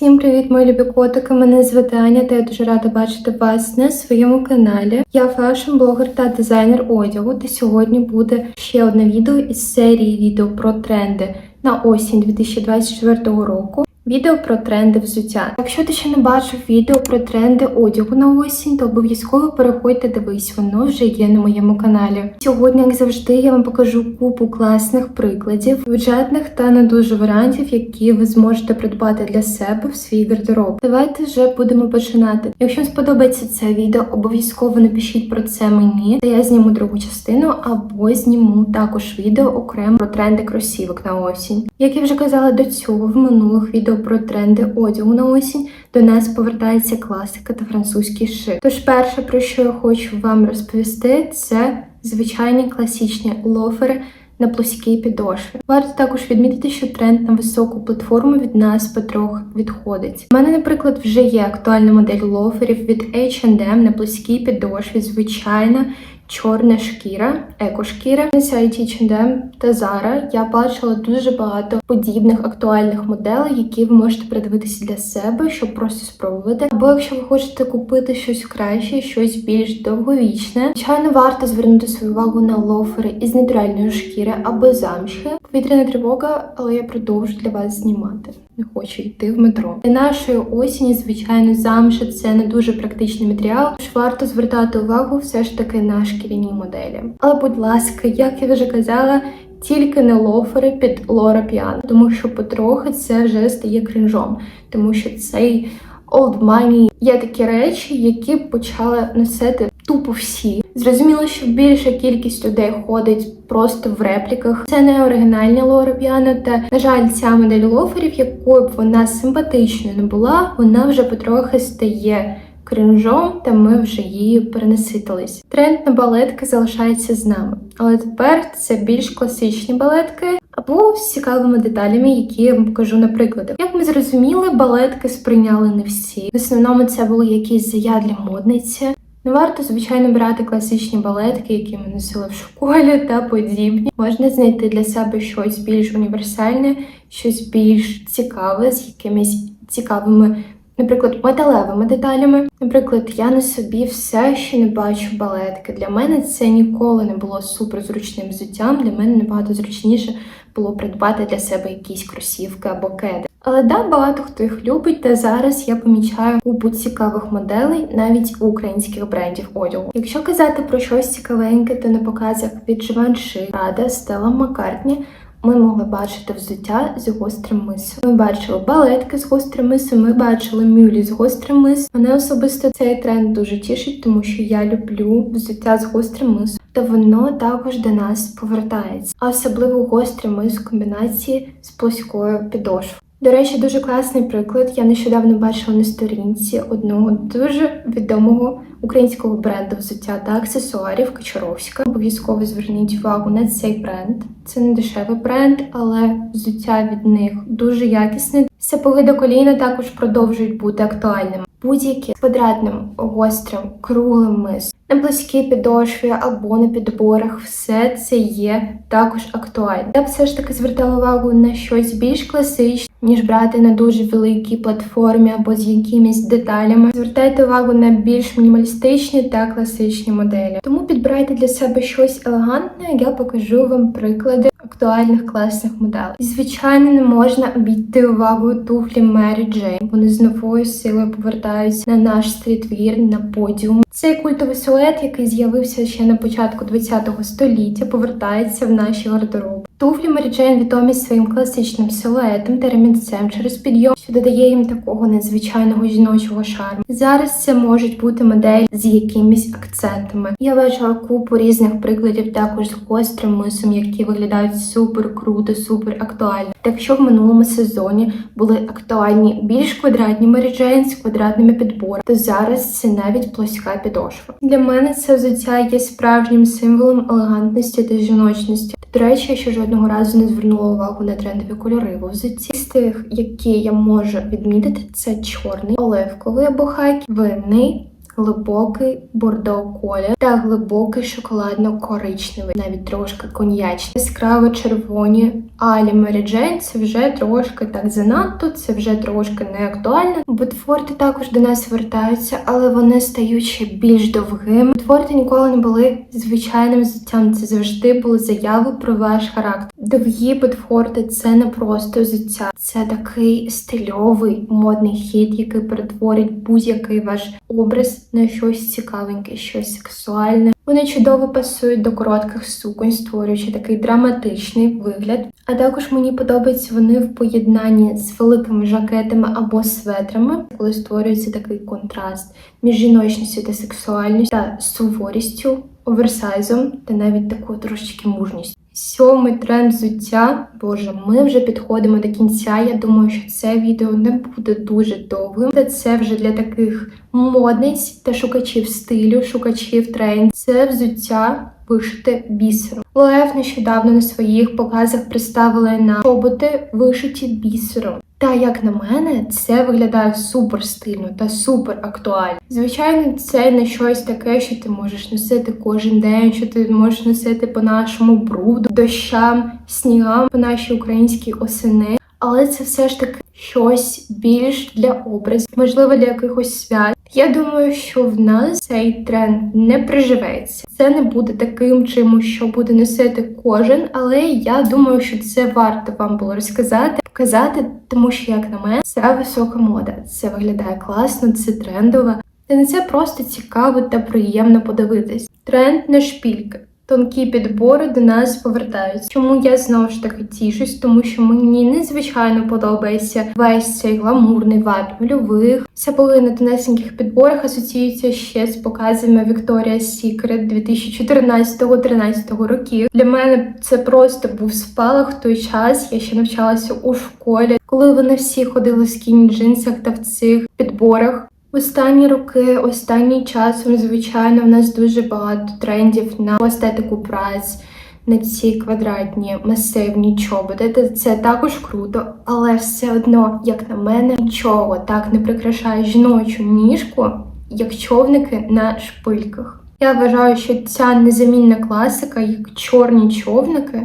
Всім привіт, мої любі котики! Мене звати Аня та я дуже рада бачити вас на своєму каналі. Я фешн-блогер та дизайнер одягу. Та сьогодні буде ще одне відео із серії відео про тренди на осінь 2024 року. Відео про тренди взуття. Якщо ти ще не бачив відео про тренди одягу на осінь, то обов'язково переходьте дивись, воно вже є на моєму каналі. Сьогодні, як завжди, я вам покажу купу класних прикладів, бюджетних та не дуже варіантів, які ви зможете придбати для себе в свій гардероб. Давайте вже будемо починати. Якщо вам сподобається це відео, обов'язково напишіть про це мені, та я зніму другу частину або зніму також відео окремо про тренди кросівок на осінь. Як я вже казала до цього в минулих відео про тренди одягу на осінь, до нас повертається класика та французький шик. Тож перше, про що я хочу вам розповісти, це звичайні класичні лофери на плоскій підошві. Варто також відмітити, що тренд на високу платформу від нас потроху відходить. У мене, наприклад, вже є актуальна модель лоферів від H&M на плоскій підошві, звичайна чорна шкіра, екошкіра. На сайті H&M та Zara я бачила дуже багато подібних актуальних моделей, які ви можете придивитися для себе, щоб просто спробувати. Або якщо ви хочете купити щось краще, щось більш довговічне, звичайно, варто звернути свою увагу на лофери із натуральної шкіри або замші. Повітряна тривога, але я продовжу для вас знімати. Не хочу йти в метро. Для нашої осені, звичайно, замша це не дуже практичний матеріал, тож варто звертати увагу все ж таки на шкіряні моделі. Але, будь ласка, як я вже казала. Тільки не лофери під Лора Піано, тому що потрохи це вже стає кринжом, тому що цей old money є такі речі, які почали носити тупо всі. Зрозуміло, що більша кількість людей ходить просто в репліках. Це не оригінальні Лора Піано, та на жаль, ця модель лоферів, якою б вона симпатичною не була, вона вже потрохи стає кринжом, та ми вже її перенаситились. Тренд на балетки залишається з нами, але тепер це більш класичні балетки. Або з цікавими деталями, які я вам покажу на прикладах. Як ми зрозуміли, балетки сприйняли не всі. В основному це були якісь заядлі модниці. Не варто, звичайно, брати класичні балетки, які ми носили в школі та подібні. Можна знайти для себе щось більш універсальне, щось більш цікаве, з якимись цікавими, наприклад, металевими деталями. Наприклад, я на собі все ще не бачу балетки. Для мене це ніколи не було суперзручним взуттям. Для мене набагато зручніше було придбати для себе якісь кросівки або кеди. Але да, багато хто їх любить, та зараз я помічаю купу цікавих моделей навіть у українських брендів одягу. Якщо казати про щось цікавеньке, то на показах від Givenchy, Prada, Стелла Маккартні ми могли бачити взуття з гострим мисом. Ми бачили балетки з гострим мисом, ми бачили мюлі з гострим мисом. Мене особисто цей тренд дуже тішить, тому що я люблю взуття з гострим мисом. Та воно також до нас повертається, а особливо гострий мис в комбінації з плоскою підошвою. До речі, дуже класний приклад. Я нещодавно бачила на сторінці одного дуже відомого українського бренду взуття та аксесуарів Качаровська. Обов'язково зверніть увагу на цей бренд. Це не дешевий бренд, але взуття від них дуже якісне. Сапоги до коліна також продовжують бути актуальними. Будь-які з квадратним, гострим, круглим мис. На близькій підошві або на підборах все це є також актуально. Я б все ж таки звертала увагу на щось більш класичне, ніж брати на дуже великій платформі або з якимись деталями. Звертайте увагу на більш мінімалістичні та класичні моделі. Тому підбирайте для себе щось елегантне, я покажу вам приклади актуальних класних моделей. Звичайно, не можна обійти увагою туфлі Mary Jane. Вони з новою силою повертаються на наш стрітвір на подіум. Цей культовий силует, який з'явився ще на початку ХХ століття, повертається в наші гардероби. Туфлі Mary Jane відомі своїм класичним силуетом та ремінцем через підйом, що додає їм такого незвичайного жіночого шарму. Зараз це можуть бути моделі з якимись акцентами. Я бачила купу різних прикладів також з гострим мисом, які виглядають супер круто, супер актуально. Та якщо в минулому сезоні були актуальні більш квадратні Jane з квадратними підборами, то зараз це навіть плоска підошва. Для мене це взуття є справжнім символом елегантності та жіночності. До речі, ще жодного разу не звернула увагу на трендові кольори в взутті. З тих, які я можу відмітити, це чорний, оливковий або хайк, винний, глибокий бордо колір та глибокий шоколадно-коричневий, навіть трошки коньячний, яскраво червоні. Алі Jane це вже трошки так занадто, це вже трошки не актуально. Ботфорти також до нас вертаються, але вони стають ще більш довгими. Ботфорти ніколи не були звичайним взуттям. Це завжди були заяви про ваш характер. Довгі ботфорти це не просто взуття, це такий стильовий модний хід, який перетворить будь-який ваш образ на щось цікавеньке, щось сексуальне. Вони чудово пасують до коротких суконь, створюючи такий драматичний вигляд. А також мені подобаються вони в поєднанні з великими жакетами або светрами, коли створюється такий контраст між жіночністю та сексуальністю та суворістю, оверсайзом та навіть такою трошечки мужністю. Сьомий тренд взуття. Боже, ми вже підходимо до кінця. Я думаю, що це відео не буде дуже довгим. Та це вже для таких модниць та шукачів стилю, шукачів тренд. Це взуття вишите бісером. Лев нещодавно на своїх показах представили на чоботи вишиті бісером. Та як на мене, це виглядає супер стильно та супер актуально. Звичайно, це не щось таке, що ти можеш носити кожен день, що ти можеш носити по нашому бруду, дощам, снігам, по нашій українській осени. Але це все ж таки щось більш для образів, можливо, для якихось свят. Я думаю, що в нас цей тренд не приживеться. Це не буде таким чимось, що буде носити кожен, але я думаю, що це варто вам було розказати, показати, тому що, як на мене, це висока мода. Це виглядає класно, це трендове. Та на це просто цікаво та приємно подивитись. Тренд на шпільки. Тонкі підбори до нас повертаються. Чому я знову ж таки тішусь, тому що мені незвичайно подобається весь цей гламурний вайб нульових. Сапоги на тонесеньких підборах асоціюються ще з показами Victoria's Secret 2014-13 років. Для мене це просто був спалах той час. Я ще навчалася у школі, коли вони всі ходили в скіні джинсах та в цих підборах. Останні роки, останній час, ну, звичайно, в нас дуже багато трендів на естетику праць, на ці квадратні масивні чоботи. Це також круто, але все одно, як на мене, нічого так не прикрашає жіночу ніжку, як човники на шпильках. Я вважаю, що ця незамінна класика, як чорні човники,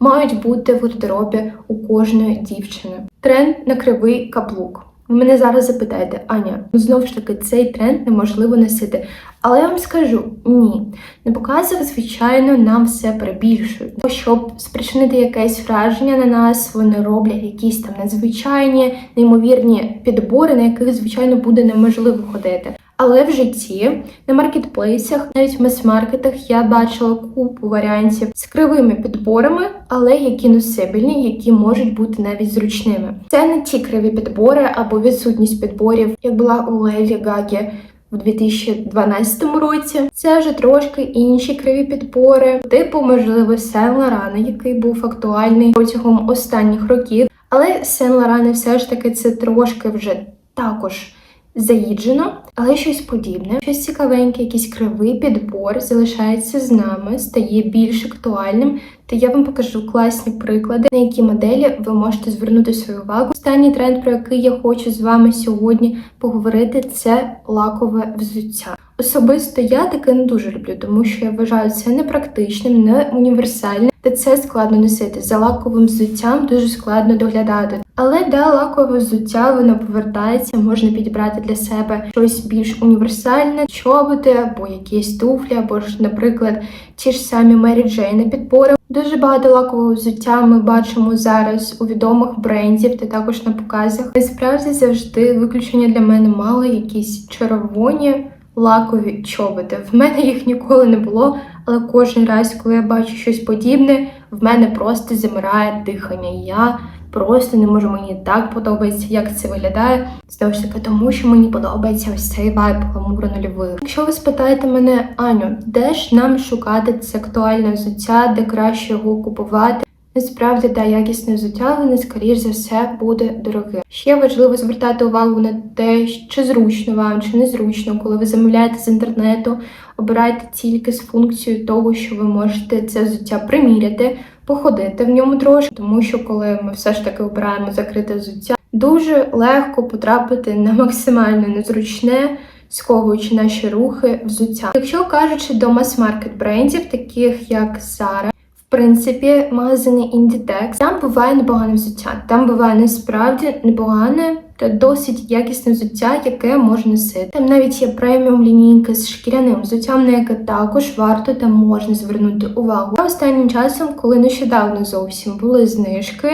мають бути в гардеробі у кожної дівчини. Тренд на кривий каблук. Ви мене зараз запитаєте, Аня, ну знову ж таки, цей тренд неможливо носити. Але я вам скажу ні. На показах, звичайно, нам все перебільшують. Щоб спричинити якесь враження на нас, вони роблять якісь там надзвичайні, неймовірні підбори, на яких, звичайно, буде неможливо ходити. Але в житті на маркетплейсах, навіть в мас-маркетах, я бачила купу варіантів з кривими підборами, але які носибельні, які можуть бути навіть зручними. Це не ті криві підбори або відсутність підборів, як була у Леві Гагі в 2012 році. Це вже трошки інші криві підбори, типу, можливо, Сен Лорана, який був актуальний протягом останніх років. Але Сен Лорана все ж таки це трошки вже також заїджено, але щось подібне, щось цікавеньке, якийсь кривий підбор залишається з нами, стає більш актуальним. Та я вам покажу класні приклади, на які моделі ви можете звернути свою увагу. Останній тренд, про який я хочу з вами сьогодні поговорити, це лакове взуття. Особисто я таке не дуже люблю, тому що я вважаю це непрактичним, не універсальним, та це складно носити. За лаковим взуттям дуже складно доглядати. Але да, лакове взуття воно повертається, можна підібрати для себе щось більш універсальне, чоботи або якісь туфлі, або ж, наприклад, ті ж самі Mary Jane підбори. Дуже багато лакового взуття ми бачимо зараз у відомих брендів та також на показах. Насправді завжди виключення для мене мали якісь червоні лакові чоботи. В мене їх ніколи не було, але кожен раз, коли я бачу щось подібне, в мене просто замирає дихання. Я просто не можу мені так подобається, як це виглядає. Знову ж таки, тому що мені подобається ось цей вайб гламура нульових. Якщо ви спитаєте мене, Аню, де ж нам шукати це актуальне взуття, де краще його купувати? Насправді, та якісне взуття, воно, скоріш за все, буде дороге. Ще важливо звертати увагу на те, чи зручно вам, чи незручно, коли ви замовляєте з інтернету, обирайте тільки з функцією того, що ви можете це взуття приміряти, походити в ньому трошки, тому що коли ми все ж таки обираємо закрите взуття, дуже легко потрапити на максимально незручне сковуючи наші рухи взуття. Якщо кажучи до мас-маркет брендів, таких як Zara, принципі, магазини Inditex, там буває непогане взуття. Там буває насправді непогане та досить якісне взуття, яке можна носити. Там навіть є преміум лінійка з шкіряним взуттям, на яке також варто та можна звернути увагу. А останнім часом, коли нещодавно зовсім були знижки,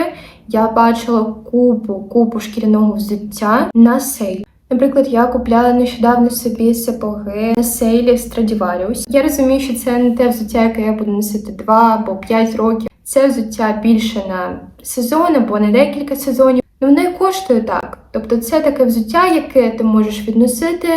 я бачила купу купу шкіряного взуття на сейлі. Наприклад, я купляла нещодавно собі сапоги на сейлі Stradivarius. Я розумію, що це не те взуття, яке я буду носити 2 або 5 років. Це взуття більше на сезон або на декілька сезонів. Ну воно і коштує так. Тобто це таке взуття, яке ти можеш відносити,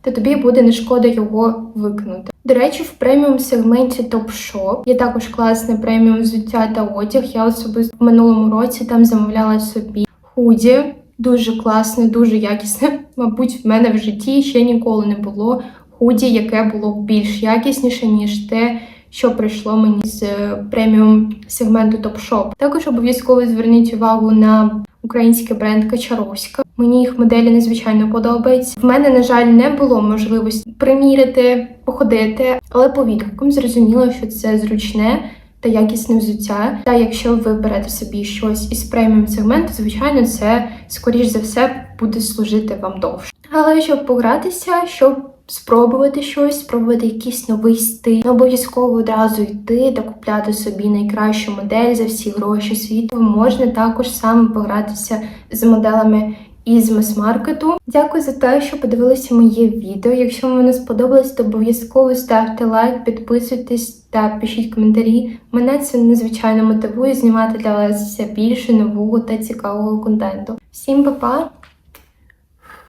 та тобі буде не шкода його викинути. До речі, в преміум сегменті Topshop є також класне преміум взуття та одяг. Я особисто в минулому році там замовляла собі худі. Дуже класне, дуже якісне. Мабуть, в мене в житті ще ніколи не було худі, яке було більш якісніше, ніж те, що прийшло мені з е, преміум сегменту Topshop. Також обов'язково зверніть увагу на український бренд Качаровська. Мені їх моделі надзвичайно подобаються. В мене, на жаль, не було можливості приміряти, походити, але по відгукам зрозуміло, що це зручне та якісне взуття. Та якщо ви берете собі щось із преміум сегменту, звичайно, це скоріш за все буде служити вам довше. Але щоб погратися, щоб спробувати щось, спробувати якийсь новий стиль, не обов'язково одразу йти та купляти собі найкращу модель за всі гроші світу. Можна також саме погратися з моделами із мас-маркету. Дякую за те, що подивилися моє відео. Якщо воно сподобалось, то обов'язково ставте лайк, підписуйтесь та пишіть коментарі. Мене це надзвичайно мотивує знімати для вас більше нового та цікавого контенту. Всім па-па!